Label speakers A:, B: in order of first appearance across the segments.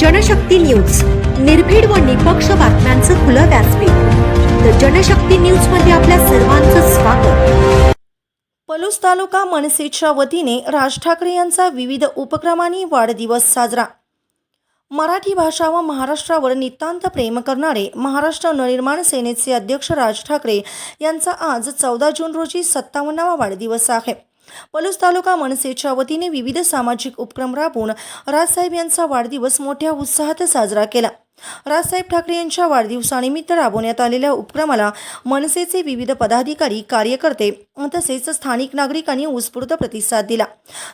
A: Janshakti news. निर्भीड व निपक्ष बातम्यांचं खुलं व्यासपीठ. तर जनशक्ती न्यूजमध्ये आपल्या सर्वांचं स्वागत.
B: पलूस तालुका मनसेच्या वतीने राज ठाकरे यांचा विविध उपक्रमांनी वाढदिवस साजरा. मराठी भाषा व महाराष्ट्रावर नितांत प्रेम करणारे महाराष्ट्र नवनिर्माण सेनेचे अध्यक्ष राज ठाकरे यांचा आज चौदा जून रोजी सत्तावन्नावा वाढदिवस आहे. पलूस तालुका मनसेच्या वतीने विविध सामाजिक उपक्रम राबवून राजसाहेब यांचा वाढदिवस मोठ्या उत्साहात साजरा केला. राजसाहेब ठाकरे यांच्या वाढदिवसानिमित्त राबवण्यात आलेल्या उपक्रमाला मनसेचे विविध पदाधिकारी कार्यकर्ते तसेच स्थानिक नागरिकांनी उत्स्फूर्त प्रतिसाद दिला.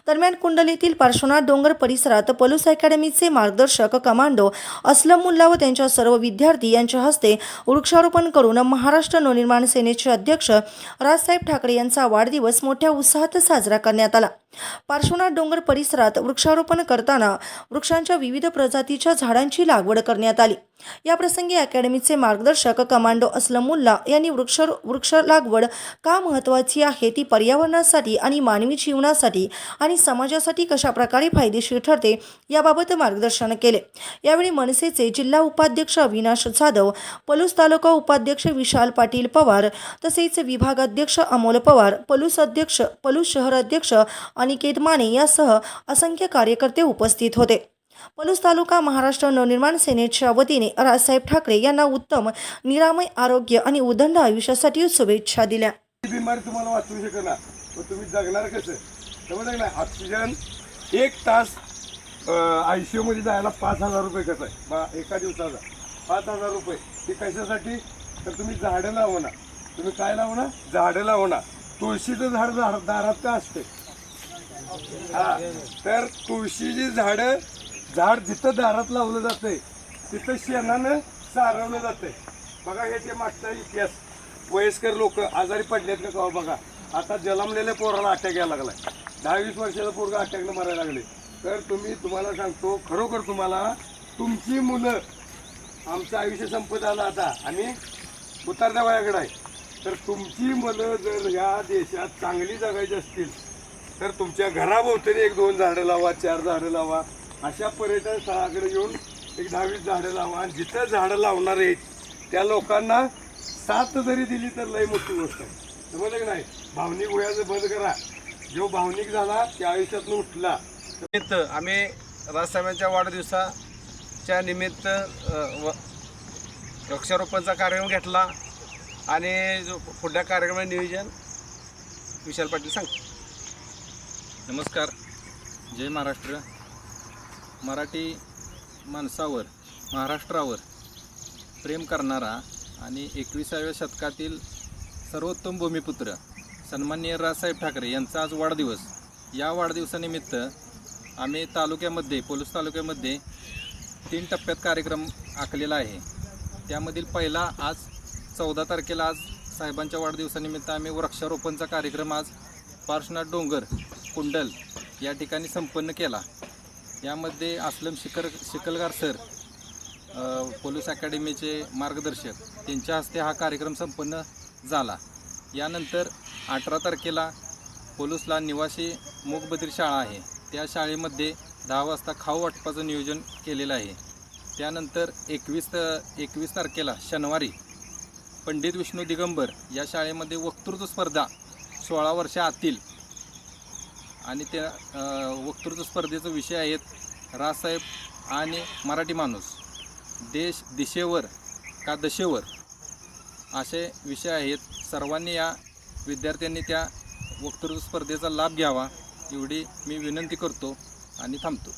B: दरम्यान कुंडलीतील पार्श्वनाथ डोंगर परिसरात पलूस अकॅडमीचे मार्गदर्शक कमांडो असलम मुल्ला व त्यांच्या सर्व विद्यार्थी यांच्या हस्ते वृक्षारोपण करून महाराष्ट्र नवनिर्माण सेनेचे अध्यक्ष राजसाहेब ठाकरे यांचा वाढदिवस मोठ्या उत्साहात साजरा करण्यात आला. पार्श्वनाथ डोंगर परिसरात वृक्षारोपण करताना वृक्षांच्या विविध प्रजातीच्या झाडांची लागवड करण्यात आली. या प्रसंगी अकॅडमीचे मार्गदर्शक कमांडो असलम मुल्ला यांनी वृक्ष वृक्ष लागवड का महत्त्वाची आहे ती पर्यावरणासाठी आणि मानवी जीवनासाठी आणि समाजासाठी कशा प्रकारे फायदेशीर ठरते याबाबत मार्गदर्शन केले. यावेळी मनसेचे जिल्हा उपाध्यक्ष अविनाश जाधव पलूस तालुका उपाध्यक्ष विशाल पाटील पवार तसेच विभागाध्यक्ष अमोल पवार पलूस अध्यक्ष पलूस शहर अध्यक्ष अनिकेत माने यासह असंख्य कार्यकर्ते उपस्थित होते. पलूस तालुका महाराष्ट्र नवनिर्माण सेनेच्या वतीने राजसाहेब ठाकरे यांना उत्तम निरामय आरोग्य आणि उदंड आयुष्यासाठी शुभेच्छा दिल्या.
C: बिमारी तुम्हाला वाचवू शकणार तुम्ही जगणार कसं? समजलं ना ऑक्सिजन एक तास आय सी यूमध्ये जायला पाच हजार रुपये कसं आहे? बा एका दिवसाचा. पाच हजार रुपये. ते कशासाठी? तर तुम्ही झाडं लावणार तुम्ही काय लावणार झाडं लावणार तुळशीचं झाड झाड दारात का असते हा. तर तुळशीची झाडं झाड जिथं दारात लावलं जातंय तिथं शेणानं सारवलं जातंय. बघा हे ते मागचा इतिहास. वयस्कर लोक आजारी पडलेत का कवा बघा. आता जलमलेल्या पोराला अटॅक यायला लागलाय. दहा वीस वर्षाचा पोरगा अटॅकनं मारायला लागले. तर तुम्ही तुम्हाला सांगतो खरोखर तुम्हाला तुमची मुलं आमचं आयुष्य संपत आलं आता. आणि उतारत्या वयाकडे आहे. तर तुमची मुलं जर ह्या देशात चांगली जगायची असतील तर तुमच्या घराभोवतणी एक दोन झाडं लावा चार झाडं लावा. अशा पर्यटन स्थळाकडे येऊन एक दहावीस झाडं लावा. आणि जिथं झाडं लावणार आहेत त्या लोकांना साथ जरी दिली तर लई मोठी गोष्ट आहे. समजलं की नाही? भावनिक वयाचं बंद करा. जो भावनिक झाला त्या आयुष्यातून उठला.
D: निमित्त आम्ही राजसाहेबांच्या वाढदिवसाच्या निमित्त व वृक्षारोपणचा कार्यक्रम घेतला आणि जो पुढल्या कार्यक्रमाचे नियोजन विशाल पाटील सांगतो
E: नमस्कार. जय महाराष्ट्र. मराठी माणसावर महाराष्ट्रावर प्रेम करणारा आणि एकविसाव्या शतकातील सर्वोत्तम भूमिपुत्र सन्माननीय राजसाहेब ठाकरे यांचा आज वाढदिवस. या वाढदिवसानिमित्त आम्ही तालुक्यामध्ये पोलीस तालुक्यामध्ये तीन टप्प्यात कार्यक्रम आखलेला आहे. त्यामधील पहिला आज चौदा तारखेला आज साहेबांच्या वाढदिवसानिमित्त आम्ही वृक्षारोपणचा कार्यक्रम आज पार्श्वनाथ डोंगर कुंडल या ठिकाणी संपन्न केला. यामध्ये असलम शिकर शिकलगार सर पोलीस अकॅडमीचे मार्गदर्शक त्यांच्या हस्ते हा कार्यक्रम संपन्न झाला. यानंतर अठरा तारखेला पोलूसला निवासी मूकबधीर शाळा आहे. त्या शाळेमध्ये दहा वाजता खाऊ वाटपाचं नियोजन केलेलं आहे. त्यानंतर एकवीस एकवीस तारखेला शनिवारी पंडित विष्णू दिगंबर या शाळेमध्ये वक्तृत्व स्पर्धा सोळा वर्षा आतील. आणि त्या वक्तृत्व स्पर्धेचा विषय आहेत रासाहेब आणि मराठी माणूस. देश दिशेवर का दशेवर? असे विषय आहेत. सर्वांनी या विद्यार्थ्यांनी त्या वक्तृत्व स्पर्धेचा लाभ घ्यावा एवढी मी विनंती करतो आणि थांबतो.